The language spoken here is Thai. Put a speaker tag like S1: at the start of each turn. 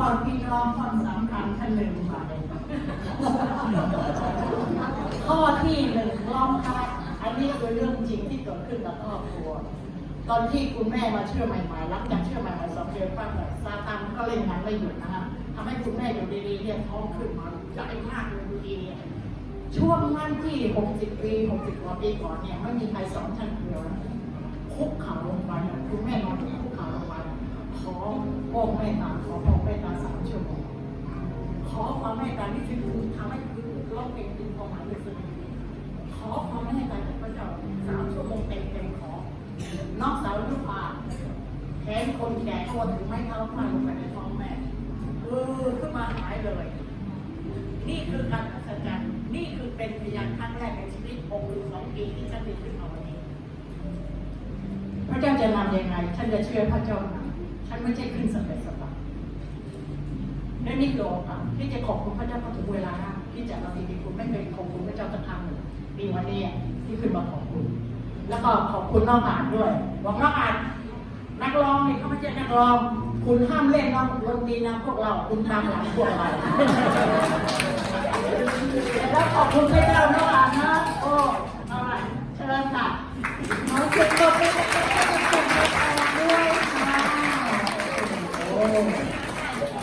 S1: ตอนพี่น้องท่อนสำคัญท่านลืมไปข้อที่หนึ่งร้องไห้อันนี้คือเรื่องจริงที่เกิดขึ้นกับครอบครัว ตอนที่คุณแม่มาเชื่อใหม่ๆรับจากเชื่อใหม่ๆสองเดือนป้าแบบซาตานก็เล่นงานไม่หยุดนะครับทำให้คุณแม่อยู่ดีๆเนี่ยท้องขึ้นมาใหญ่มากเลยดูดีเนี่ยช่วงนั้นที่ 60 ปี 60กว่าปีก่อนเนี่ยไม่มีใครสอนท่านเดียวคุกเข่าลงไปคุณแม่นอนคุกเข่าลงไปขอโอ้แม่ตาขอพ่อ ชั่วโมงขอความแม่ตาที่คือทำให้คือร้องเพลงเป็นความหมายลึกซึ้งขอความแม่ตาจากพระเจ้าสามชั่วโมงเต็มๆขอ นอกสาวลูกปลาแขนคนแก่คนถึงไม่เท้าพาลงไปในท้องแม่เออขึ้นมาหายเลย นี่คือการอัศจรรย์ นี่คือเป็นพยานครั้งแรกในชีวิตองค์หรือสองปีที่ฉันได้ขึ้นมาวันนี้ พระเจ้าจะนำยังไง ฉันจะเชื่อพระเจ้านำฉันไม่ใช่ขึ้นสำเร็จสบาย และนี่คือโอกาสที่จะขอบคุณพระเจ้าพอถึงเวลาที่จะเราดีๆคุณไม่เคยขอบคุณพระเจ้าสักครั้งหนึ่งมีวันนี้ที่ขึ้นมาขอบคุณ แล้วก็ขอบคุณน้องอ่านด้วยบอกน้องอ่านนักร้องนี่เขาไม่ใช่นักร้อง คุณห้ามเล่นน้องดนตรีนะพวกเราคุณตามหลังพวกเราแล้วขอบคุณพระเจ้านะ